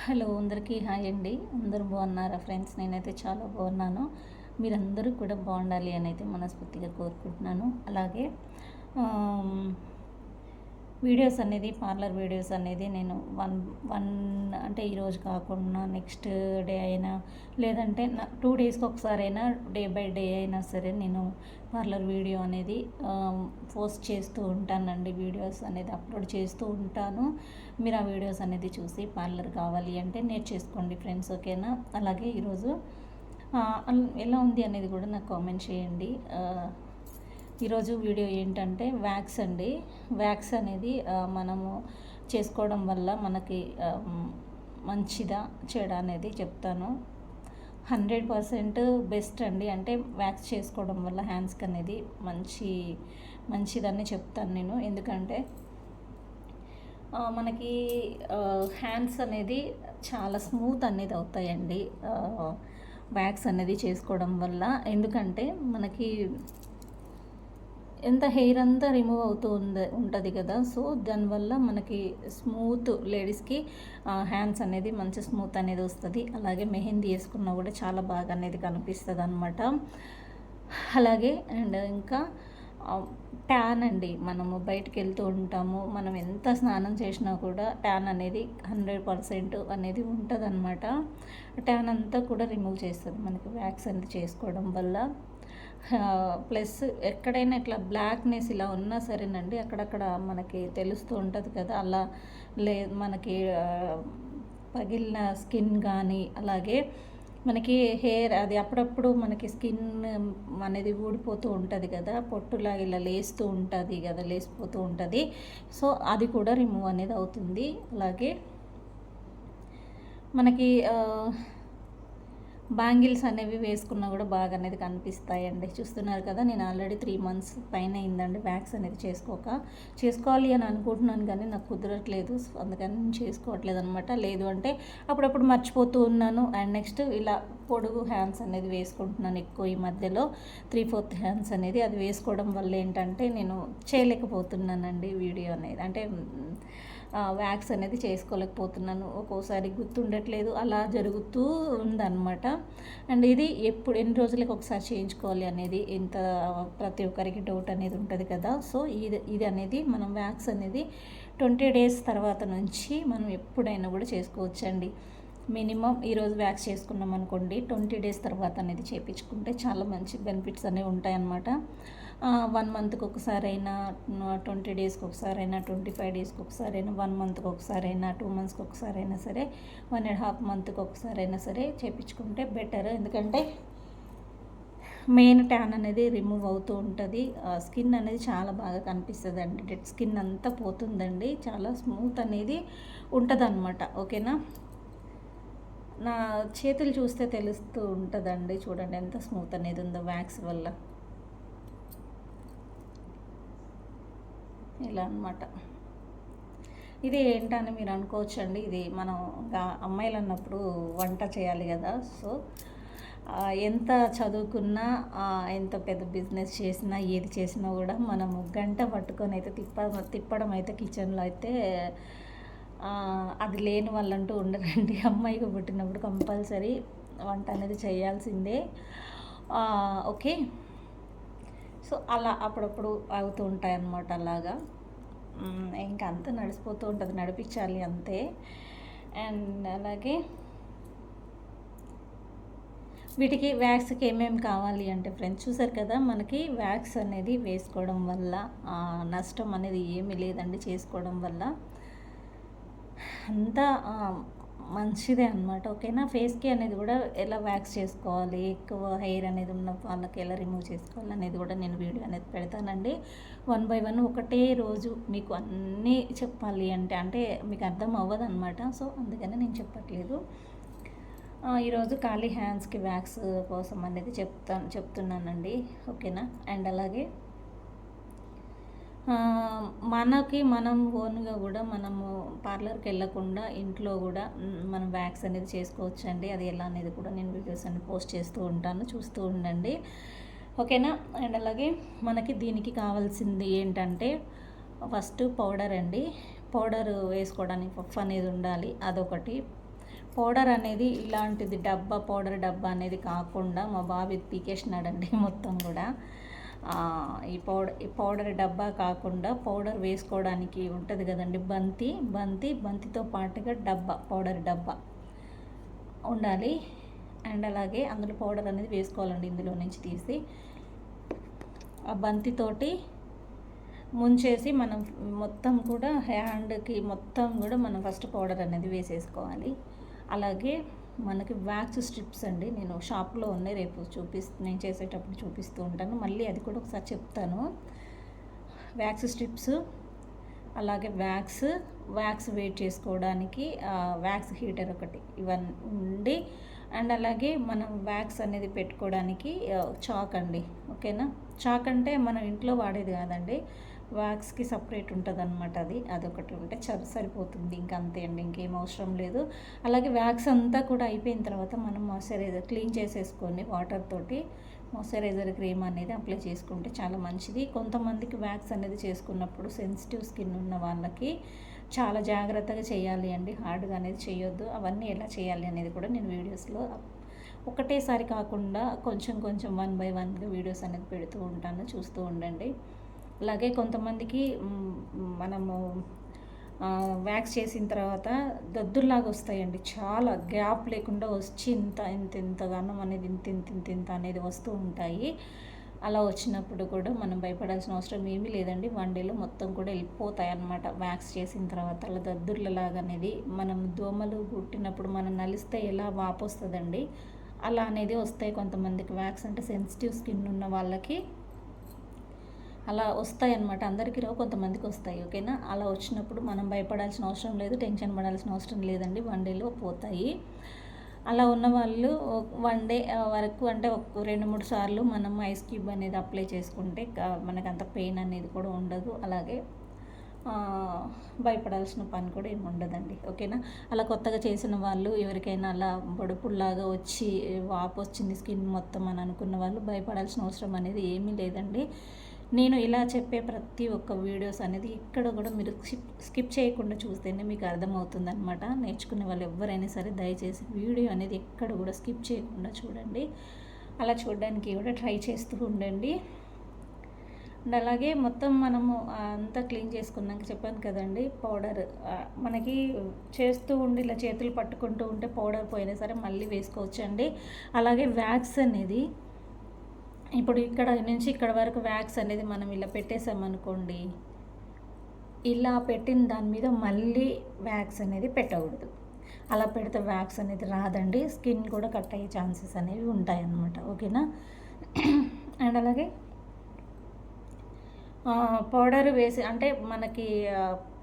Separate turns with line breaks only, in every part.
Hello అందరికీ hi అండి. అందరూ బాగున్నారా ఫ్రెండ్స్? నేనైతే చాలా బాగున్నాను. మీరందరూ కూడా బాగుండాలి అని అయితే మనస్ఫూర్తిగా కోరుకుంటున్నాను. అలాగే వీడియోస్ అనేది పార్లర్ వీడియోస్ అనేది నేను వన్ వన్ అంటే ఈరోజు కాకుండా నెక్స్ట్ డే అయినా లేదంటే నా టూ డేస్కి ఒకసారి అయినా డే బై డే అయినా సరే నేను పార్లర్ వీడియో అనేది పోస్ట్ చేస్తూ ఉంటానండి. వీడియోస్ అనేది అప్లోడ్ చేస్తూ ఉంటాను. మీరు ఆ వీడియోస్ అనేది చూసి పార్లర్ కావాలి అంటే నేర్చేసుకోండి ఫ్రెండ్స్ ఓకేనా? అలాగే ఈరోజు ఎలా ఉంది అనేది కూడా నాకు కామెంట్ చేయండి. ఈరోజు వీడియో ఏంటంటే వ్యాక్స్ అండి. వ్యాక్స్ అనేది మనము చేసుకోవడం వల్ల మనకి మంచిదా చెడ అనేది చెప్తాను. హండ్రెడ్ పర్సెంట్ బెస్ట్ అండి. అంటే వ్యాక్స్ చేసుకోవడం వల్ల హ్యాండ్స్కి అనేది మంచి మంచిదని చెప్తాను నేను. ఎందుకంటే మనకి హ్యాండ్స్ అనేది చాలా స్మూత్ అనేది అవుతాయండి. వ్యాక్స్ అనేది చేసుకోవడం వల్ల. ఎందుకంటే మనకి ఎంత హెయిర్ అంతా రిమూవ్ అవుతూ ఉంది ఉంటుంది కదా. సో దానివల్ల మనకి స్మూత్ లేడీస్కి హ్యాండ్స్ అనేది మంచి స్మూత్ అనేది వస్తుంది. అలాగే మెహందీ వేసుకున్నా కూడా చాలా బాగా అనేది కనిపిస్తుంది అనమాట అలాగే అండ్ ఇంకా ట్యాన్ అండి. మనము బయటకు వెళ్తూ ఉంటాము. మనం ఎంత స్నానం చేసినా కూడా ట్యాన్ అనేది హండ్రెడ్ పర్సెంట్ అనేది ఉంటుంది అనమాట ట్యాన్ అంతా కూడా రిమూవ్ చేస్తుంది. మనకి వ్యాక్స్ అనేది చేసుకోవడం వల్ల. ప్లస్ ఎక్కడైనా ఇట్లా బ్లాక్నెస్ ఇలా ఉన్నా సరేనండి అక్కడక్కడ మనకి తెలుస్తూ ఉంటుంది కదా అలా లే మనకి పగిలిన స్కిన్ కానీ అలాగే మనకి హెయిర్ అది అప్పుడప్పుడు మనకి స్కిన్ అనేది ఊడిపోతూ ఉంటుంది కదా పొట్టులా ఇలా లేస్తూ ఉంటుంది కదా లేసిపోతూ ఉంటుంది. సో అది కూడా రిమూవ్ అనేది అవుతుంది. అలాగే మనకి బ్యాంగిల్స్ అనేవి వేసుకున్నా కూడా బాగా అనేది కనిపిస్తాయండి. చూస్తున్నారు కదా నేను ఆల్రెడీ త్రీ మంత్స్ పైన అయిందండి వ్యాక్స్ అనేది చేసుకోక. చేసుకోవాలి అని అనుకుంటున్నాను కానీ నాకు కుదరట్లేదు. సో అందుకని నేను చేసుకోవట్లేదు అనమాట లేదు అంటే అప్పుడప్పుడు మర్చిపోతూ ఉన్నాను. అండ్ నెక్స్ట్ ఇలా పొడుగు హ్యాండ్స్ అనేది వేసుకుంటున్నాను ఎక్కువ ఈ మధ్యలో. త్రీ ఫోర్త్ హ్యాండ్స్ అనేది అది వేసుకోవడం వల్ల ఏంటంటే నేను చేయలేకపోతున్నానండి వీడియో అనేది. అంటే వ్యాక్స్ అనేది చేసుకోలేకపోతున్నాను. ఒక్కోసారి గుర్తుండట్లేదు అలా జరుగుతూ ఉందన్నమాట. అండ్ ఇది ఎప్పుడు ఎన్ని రోజులకు ఒకసారి చేయించుకోవాలి అనేది ఇంత ప్రతి ఒక్కరికి డౌట్ అనేది ఉంటుంది కదా. సో ఇది ఇది అనేది మనం వ్యాక్స్ అనేది ట్వంటీ డేస్ తర్వాత నుంచి మనం ఎప్పుడైనా కూడా చేసుకోవచ్చండి. మినిమం ఈరోజు వ్యాక్స్ చేసుకున్నాం అనుకోండి ట్వంటీ డేస్ తర్వాత అనేది చేయించుకుంటే చాలా మంచి బెనిఫిట్స్ అనేవి ఉంటాయన్నమాట. వన్ మంత్కి ఒకసారి అయినా ట్వంటీ డేస్కి ఒకసారి అయినా ట్వంటీ ఫైవ్ డేస్కి ఒకసారి అయినా వన్ మంత్కి ఒకసారి అయినా టూ మంత్స్కి ఒకసారి అయినా సరే వన్ అండ్ హాఫ్ మంత్కి ఒకసారి అయినా సరే చేయించుకుంటే బెటర్. ఎందుకంటే మెయిన్ ట్యాన్ అనేది రిమూవ్ అవుతూ ఉంటుంది. స్కిన్ అనేది చాలా బాగా కనిపిస్తుంది అండి డెడ్ స్కిన్ అంతా పోతుందండి. చాలా స్మూత్ అనేది ఉంటుంది అనమాట ఓకేనా? నా చేతులు చూస్తే తెలుస్తూ ఉంటుందండి. చూడండి ఎంత స్మూత్ అనేది ఉందో వ్యాక్స్ వల్ల. ఇలా అన్నమాట. ఇది ఏంటని మీరు అనుకోవచ్చండి. ఇది మనం అమ్మాయిలు అన్నప్పుడు వంట చేయాలి కదా. సో ఎంత చదువుకున్నా ఎంత పెద్ద బిజినెస్ చేసినా ఏది చేసినా కూడా మనము గంట పట్టుకొని అయితే తిప్ప తిప్పడం అయితే కిచెన్లో అయితే అది లేని వాళ్ళంటూ ఉండరండి. అమ్మాయికి పుట్టినప్పుడు కంపల్సరీ వంట అనేది చేయాల్సిందే. ఓకే. సో అలా అప్పుడప్పుడు అవుతూ ఉంటాయి అన్నమాట అలాగా ఇంకా అంతా నడిచిపోతూ ఉంటుంది నడిపించాలి అంతే. అండ్ అలాగే వీటికి వ్యాక్స్కి ఏమేమి కావాలి అంటే ఫ్రెండ్స్ చూసారు కదా మనకి వ్యాక్స్ అనేది వేసుకోవడం వల్ల నష్టం అనేది ఏమీ లేదండి చేసుకోవడం వల్ల. అంతా మంచిదే అనమాట ఓకేనా? ఫేస్కి అనేది కూడా ఎలా వ్యాక్స్ చేసుకోవాలి? ఎక్కువ హెయిర్ అనేది ఉన్న వాళ్ళకి ఎలా రిమూవ్ చేసుకోవాలి అనేది కూడా నేను వీడియో అనేది పెడతానండి. వన్ బై వన్ ఒకటే రోజు మీకు అన్నీ చెప్పాలి అంటే అంటే మీకు అర్థం అవ్వదు అనమాట సో అందుకని నేను చెప్పట్లేదు. ఈరోజు ఖాళీ హ్యాండ్స్కి వ్యాక్స్ కోసం అనేది చెప్తాను చెప్తున్నానండి. ఓకేనా? అండ్ అలాగే మనకి మనం ఓన్గా కూడా మనము పార్లర్కి వెళ్ళకుండా ఇంట్లో కూడా మనం వ్యాక్స్ అనేది చేసుకోవచ్చు అండి అది ఎలా అనేది కూడా నేను వీడియోస్ అన్ని పోస్ట్ చేస్తూ ఉంటాను చూస్తూ ఉండండి. ఓకేనా? అండ్ అలాగే మనకి దీనికి కావాల్సింది ఏంటంటే ఫస్ట్ పౌడర్ అండి. పౌడర్ వేసుకోవడానికి పఫ్ అనేది ఉండాలి అదొకటి. పౌడర్ అనేది ఇలాంటిది డబ్బా పౌడర్ డబ్బా అనేది కాకుండా మా బాబు పీకేసినాడండి మొత్తం కూడా. ఈ పౌడర్ ఈ పౌడర్ డబ్బా కాకుండా పౌడర్ వేసుకోవడానికి ఉంటుంది కదండి బంతి బంతి బంతితో పాటుగా డబ్బా పౌడర్ డబ్బా ఉండాలి. అండ్ అలాగే అందులో పౌడర్ అనేది వేసుకోవాలండి ఇందులో నుంచి తీసి. ఆ బంతితోటి ముంచేసి మనం మొత్తం కూడా హ్యాండ్కి మొత్తం కూడా మనం ఫస్ట్ పౌడర్ అనేది వేసేసుకోవాలి. అలాగే మనకి వ్యాక్స్ స్ట్రిప్స్ అండి. నేను షాప్లో ఉన్నాయి. రేపు చూపిస్తూ నేను చేసేటప్పుడు చూపిస్తూ ఉంటాను. మళ్ళీ అది కూడా ఒకసారి చెప్తాను. వ్యాక్స్ స్ట్రిప్స్ అలాగే వ్యాక్స్ వ్యాక్స్ వెయిట్ చేసుకోవడానికి వ్యాక్స్ హీటర్ ఒకటి ఇవన్నీ ఉండి అండ్ అలాగే మనం వ్యాక్స్ అనేది పెట్టుకోవడానికి చాక్ అండి. ఓకేనా? చాక్ అంటే మనం ఇంట్లో వాడేది కాదండి. వ్యాక్స్కి సపరేట్ ఉంటుంది అనమాట అది. అదొకటి ఉంటే చదు సరిపోతుంది. ఇంకా అంతే అండి. ఇంకేం అవసరం లేదు. అలాగే వ్యాక్స్ అంతా కూడా అయిపోయిన తర్వాత మనం మాయిశ్చరైజర్ క్లీన్ చేసేసుకొని వాటర్ తోటి మాయిశ్చరైజర్ క్రీమ్ అనేది అప్లై చేసుకుంటే చాలా మంచిది. కొంతమందికి వ్యాక్స్ అనేది చేసుకున్నప్పుడు సెన్సిటివ్ స్కిన్ ఉన్న వాళ్ళకి చాలా జాగ్రత్తగా చేయాలి అండి. హార్డ్గా అనేది చేయొద్దు. అవన్నీ ఎలా చేయాలి అనేది కూడా నేను వీడియోస్లో ఒకటేసారి కాకుండా కొంచెం కొంచెం వన్ బై వన్గా వీడియోస్ అనేది పెడుతూ ఉంటాను. చూస్తూ ఉండండి. అలాగే కొంతమందికి మనము వ్యాక్స్ చేసిన తర్వాత దద్దుల్లాగా వస్తాయండి. చాలా గ్యాప్ లేకుండా వచ్చి ఇంత ఇంత ఇంతగానం అనేది ఇంత ఇంత ఇంత ఇంత అనేది వస్తూ ఉంటాయి. అలా వచ్చినప్పుడు కూడా మనం భయపడాల్సిన అవసరం ఏమీ లేదండి. వన్ డేలో మొత్తం కూడా వెళ్ళిపోతాయి అన్నమాట వ్యాక్స్ చేసిన తర్వాత. అలా దద్దుర్లలాగా అనేది మనం దోమలు కుట్టినప్పుడు మనం నలిస్తే ఎలా వాపు వస్తుందండి అలా అనేది వస్తాయి కొంతమందికి. వ్యాక్స్ అంటే సెన్సిటివ్ స్కిన్ ఉన్న వాళ్ళకి అలా వస్తాయి అన్నమాట అందరికీ రావు కొంతమందికి వస్తాయి. ఓకేనా? అలా వచ్చినప్పుడు మనం భయపడాల్సిన అవసరం లేదు టెన్షన్ పడాల్సిన అవసరం లేదండి. వన్ డేలో పోతాయి. అలా ఉన్న వాళ్ళు వన్ డే వరకు అంటే ఒక రెండు మూడు సార్లు మనం ఐస్ క్యూబ్ అనేది అప్లై చేసుకుంటే మనకు అంత పెయిన్ అనేది కూడా ఉండదు. అలాగే భయపడాల్సిన పని కూడా ఏమి ఉండదండి. ఓకేనా? అలా కొత్తగా చేసిన వాళ్ళు ఎవరికైనా అలా బొడుపుల్లాగా వచ్చి వాపు వచ్చింది స్కిన్ మొత్తం అని అనుకున్న వాళ్ళు భయపడాల్సిన అవసరం అనేది ఏమీ లేదండి. నేను ఇలా చెప్పే ప్రతి ఒక్క వీడియోస్ అనేది ఇక్కడ కూడా మీరు స్కిప్ స్కిప్ చేయకుండా చూస్తేనే మీకు అర్థమవుతుంది అనమాట నేర్చుకునే వాళ్ళు ఎవరైనా సరే దయచేసి వీడియో అనేది ఎక్కడ కూడా స్కిప్ చేయకుండా చూడండి. అలా చూడడానికి కూడా ట్రై చేస్తూ ఉండండి. అండ్ అలాగే మొత్తం మనము అంతా క్లీన్ చేసుకున్నాక చెప్పాను కదండి పౌడర్ మనకి చేస్తూ ఉండి ఇలా చేతులు పట్టుకుంటూ ఉంటే పౌడర్ పోయినా సరే మళ్ళీ వేసుకోవచ్చండి. అలాగే వ్యాక్స్ అనేది ఇప్పుడు ఇక్కడ నుంచి ఇక్కడ వరకు వ్యాక్స్ అనేది మనం ఇలా పెట్టేసామనుకోండి ఇలా పెట్టిన దాని మీద మళ్ళీ వ్యాక్స్ అనేది పెట్టకూడదు. అలా పెడితే వ్యాక్స్ అనేది రాదండి స్కిన్ కూడా కట్ అయ్యే ఛాన్సెస్ అనేవి ఉంటాయన్నమాట ఓకేనా? అండ్ అలాగే పౌడర్ వేసి అంటే మనకి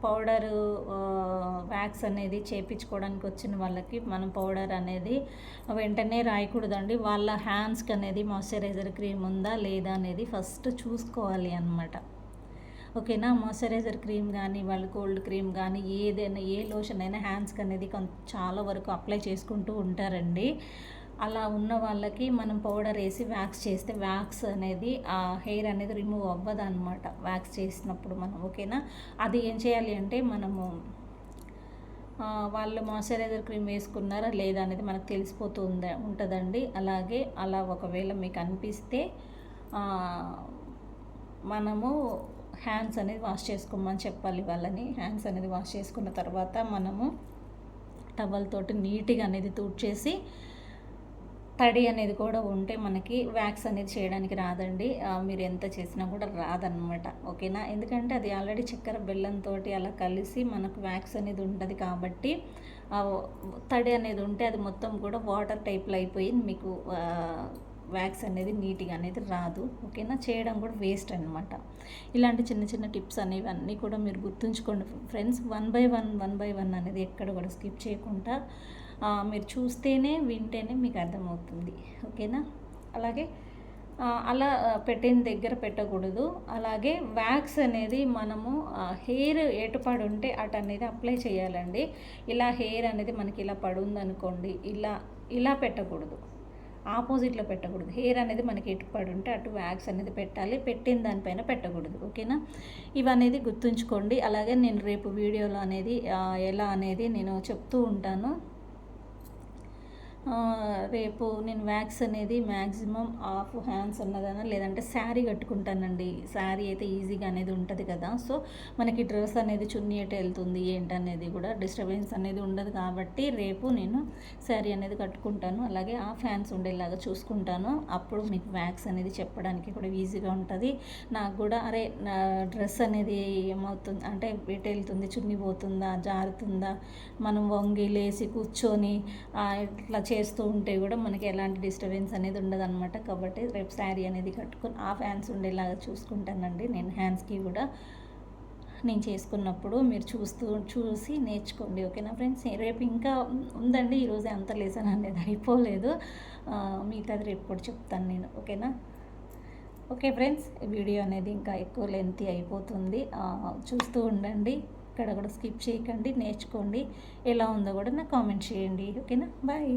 పౌడరు వ్యాక్స్ అనేది చేపించుకోవడానికి వచ్చిన వాళ్ళకి మనం పౌడర్ అనేది వెంటనే రాయకూడదండి. వాళ్ళ హ్యాండ్స్కి అనేది మాయిశ్చరైజర్ క్రీమ్ ఉందా లేదా అనేది ఫస్ట్ చూసుకోవాలి అన్నమాట. ఓకేనా? మాయిశ్చరైజర్ క్రీమ్ కానీ వాళ్ళు కోల్డ్ క్రీమ్ కానీ ఏదైనా ఏ లోషన్ అయినా హ్యాండ్స్కి అనేది కొంత చాలా వరకు అప్లై చేసుకుంటూ ఉంటారండి. అలా ఉన్న వాళ్ళకి మనం పౌడర్ వేసి వ్యాక్స్ చేస్తే వ్యాక్స్ అనేది ఆ హెయిర్ అనేది రిమూవ్ అవ్వదు అనమాట వ్యాక్స్ చేసినప్పుడు మనం ఓకేనా? అది ఏం చేయాలి అంటే మనము వాళ్ళు మాయిశ్చరైజర్ క్రీమ్ వేసుకున్నారా లేదా అనేది మనకు తెలిసిపోతూ ఉంటుందండి. అలాగే అలా ఒకవేళ మీకు అనిపిస్తే మనము హ్యాండ్స్ అనేది వాష్ చేసుకోమని చెప్పాలి వాళ్ళని. హ్యాండ్స్ అనేది వాష్ చేసుకున్న తర్వాత మనము టవల్ తోటి నీట్గా అనేది తూడ్చేసి తడి అనేది కూడా ఉంటే మనకి వ్యాక్స్ అనేది చేయడానికి రాదండి. మీరు ఎంత చేసినా కూడా రాదనమాట ఓకేనా? ఎందుకంటే అది ఆల్రెడీ చక్కెర బెల్లంతో అలా కలిసి మనకు వ్యాక్స్ అనేది ఉంటుంది కాబట్టి తడి అనేది ఉంటే అది మొత్తం కూడా వాటర్ టైప్లో అయిపోయి మీకు వ్యాక్స్ అనేది నీట్గా అనేది రాదు. ఓకేనా? చేయడం కూడా వేస్ట్ అనమాట ఇలాంటి చిన్న చిన్న టిప్స్ అనేవి అన్నీ కూడా మీరు గుర్తుంచుకోండి. Friends one by one one by one అనేది ఎక్కడ కూడా స్కిప్ చేయకుండా మీరు చూస్తేనే వింటేనే మీకు అర్థమవుతుంది. ఓకేనా? అలాగే అలా పెట్టిన దగ్గర పెట్టకూడదు. అలాగే వ్యాక్స్ అనేది మనము హెయిర్ ఏటుపడి ఉంటే అటు అనేది అప్లై చేయాలండి. ఇలా హెయిర్ అనేది మనకి ఇలా పడుంది అనుకోండి ఇలా ఇలా పెట్టకూడదు. ఆపోజిట్లో పెట్టకూడదు. హెయిర్ అనేది మనకి ఎటు పడి ఉంటే అటు వ్యాక్స్ అనేది పెట్టాలి. పెట్టిన దానిపైన పెట్టకూడదు. ఓకేనా? ఇవనేది గుర్తుంచుకోండి. అలాగే నేను రేపు వీడియోలో అనేది ఎలా అనేది నేను చెప్తూ ఉంటాను. రేపు నేను వ్యాక్స్ అనేది మ్యాక్సిమం హాఫ్ హ్యాండ్స్ ఉన్నదన లేదంటే శారీ కట్టుకుంటానండి. శారీ అయితే ఈజీగా అనేది ఉంటుంది కదా. సో మనకి డ్రెస్ అనేది చున్నీ ఎటు వెళ్తుంది ఏంటనేది కూడా డిస్టర్బెన్స్ అనేది ఉండదు కాబట్టి రేపు నేను శారీ అనేది కట్టుకుంటాను. అలాగే ఆఫ్ హ్యాండ్స్ ఉండేలాగా చూసుకుంటాను. అప్పుడు మీకు వ్యాక్స్ అనేది చెప్పడానికి కూడా ఈజీగా ఉంటుంది. నాకు కూడా అరే నా డ్రెస్ అనేది ఏమవుతుంది అంటే ఎటు వెళ్తుంది చున్నీ పోతుందా జారుతుందా మనం వంగి లేసి కూర్చొని ఇట్లా చే చేస్తూ ఉంటే కూడా మనకి ఎలాంటి డిస్టర్బెన్స్ అనేది ఉండదన్నమాట. కాబట్టి రేపు శారీ అనేది కట్టుకొని ఆ హ్యాండ్స్ ఉండేలాగా చూసుకుంటానండి. నేను హ్యాండ్స్కి కూడా నేను చేసుకున్నప్పుడు మీరు చూస్తూ చూసి నేర్చుకోండి. ఓకేనా ఫ్రెండ్స్? రేపు ఇంకా ఉందండి. ఈరోజు అంత లేసాను అనేది అయిపోలేదు. మిగతాది రేపు కూడా చెప్తాను నేను. ఓకేనా? ఓకే ఫ్రెండ్స్ వీడియో అనేది ఇంకా ఎక్కువ లెంత్ అయిపోతుంది. చూస్తూ ఉండండి. ఇక్కడ కూడా స్కిప్ చేయకండి. నేర్చుకోండి. ఎలా ఉందో కూడా నాకు కామెంట్ చేయండి. ఓకేనా? బాయ్